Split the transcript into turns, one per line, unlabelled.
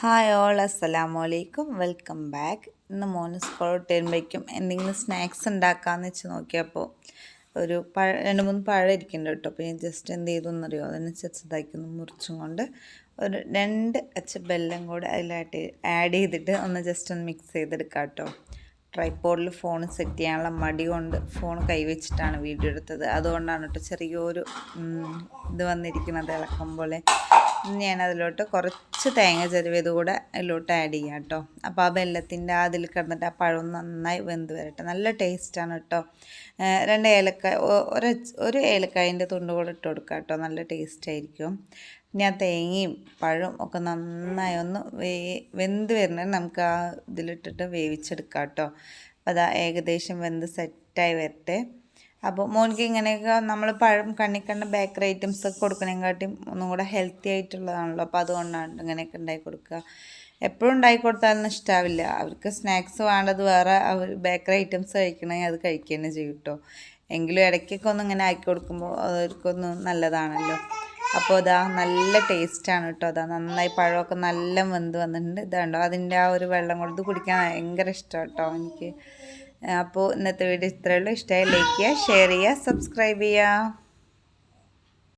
Hi all അസ്സലാമു അലൈക്കും. Welcome back. ഇന്ന് മോന് സ്കൂൾ വരുമ്പോഴേക്കും എന്തെങ്കിലും സ്നാക്സ് ഉണ്ടാക്കാമെന്ന് വെച്ച് നോക്കിയപ്പോൾ ഒരു പഴ രണ്ട് മൂന്ന് പഴം ഇരിക്കുന്നുണ്ട് കേട്ടോ. അപ്പോൾ ഞാൻ ജസ്റ്റ് എന്ത് ചെയ്തു എന്നറിയോ? അതിനെ ചെറുതാക്കി ഒന്ന് മുറിച്ചും കൊണ്ട് ഒരു രണ്ട് അച്ച ബെല്ലം കൂടെ അതിലായിട്ട് ആഡ് ചെയ്തിട്ട് ഒന്ന് ജസ്റ്റ് ഒന്ന് മിക്സ് ചെയ്തെടുക്കാം കേട്ടോ. ട്രൈപ്പോഡിൽ ഫോൺ സെറ്റ് ചെയ്യാനുള്ള മടി കൊണ്ട് ഫോൺ കൈവച്ചിട്ടാണ് വീഡിയോ എടുത്തത്. അതുകൊണ്ടാണ് കേട്ടോ ചെറിയൊരു ഇത് വന്നിരിക്കുന്നത് ഇളക്കം പോലെ. ഞാൻ അതിലോട്ട് കുറച്ച് തേങ്ങ ചെരുവത് കൂടെ അതിലോട്ട് ആഡ് ചെയ്യാം കേട്ടോ അപ്പോൾ ആ വെല്ലത്തിന്റെ അതിൽ കിടന്നിട്ട് ആ പഴം നന്നായി വെന്ത് വരട്ടെ. നല്ല ടേസ്റ്റാണ് കേട്ടോ രണ്ട് ഏലക്കായ ഒരു ഒരു ഏലക്കായന്റെ തുണ്ട് കൂടെ ഇട്ട് കൊടുക്കുക കേട്ടോ നല്ല ടേസ്റ്റ് ആയിരിക്കും. ആ തേങ്ങയും പഴവും ഒക്കെ നന്നായി ഒന്ന് വേ വെന്ത് വരുന്നത് നമുക്ക് ആ ഇതിലിട്ടിട്ട് വേവിച്ചെടുക്കാം കേട്ടോ. അപ്പോൾ അതാ ഏകദേശം വെന്ത് സെറ്റായി വരട്ടെ. അപ്പോൾ മോനിക്ക് ഇങ്ങനെയൊക്കെ നമ്മൾ പഴം കണ്ണിക്കണ്ട ബേക്കറി ഐറ്റംസ് ഒക്കെ കൊടുക്കണേക്കാട്ടിയും ഒന്നും കൂടെ ഹെൽത്തി ആയിട്ടുള്ളതാണല്ലോ. അപ്പോൾ അതുകൊണ്ടാണ് ഇങ്ങനെയൊക്കെ ഉണ്ടാക്കി കൊടുക്കുക. എപ്പോഴും ഉണ്ടാക്കി കൊടുത്താലൊന്നും ഇഷ്ടാവില്ല. അവർക്ക് സ്നാക്സ് വേണ്ടത് വേറെ അവർ ബേക്കറി ഐറ്റംസ് കഴിക്കണമെങ്കിൽ അത് കഴിക്കുക തന്നെ ചെയ്യും കേട്ടോ. എങ്കിലും ഇടയ്ക്കൊക്കെ ഒന്ന് ഇങ്ങനെ ആക്കി കൊടുക്കുമ്പോൾ അവർക്കൊന്നും നല്ലതാണല്ലോ. അപ്പോൾ ഇതാ നല്ല ടേസ്റ്റാണ് കേട്ടോ അതാ നന്നായി പഴമൊക്കെ നല്ല വെന്ത് വന്നിട്ടുണ്ട്. ഇതാണ്ടോ അതിന്റെ ആ ഒരു വെള്ളം കൊടുത്ത് കുടിക്കാൻ ഭയങ്കര ഇഷ്ടം കേട്ടോ എനിക്ക്. അപ്പോൾ ഇന്നത്തെ വീഡിയോ ഇത്രയുള്ളൂ ഇഷ്ടമായി ലൈക്ക് ചെയ്യുക ഷെയർ ചെയ്യുക സബ്സ്ക്രൈബ് ചെയ്യുക.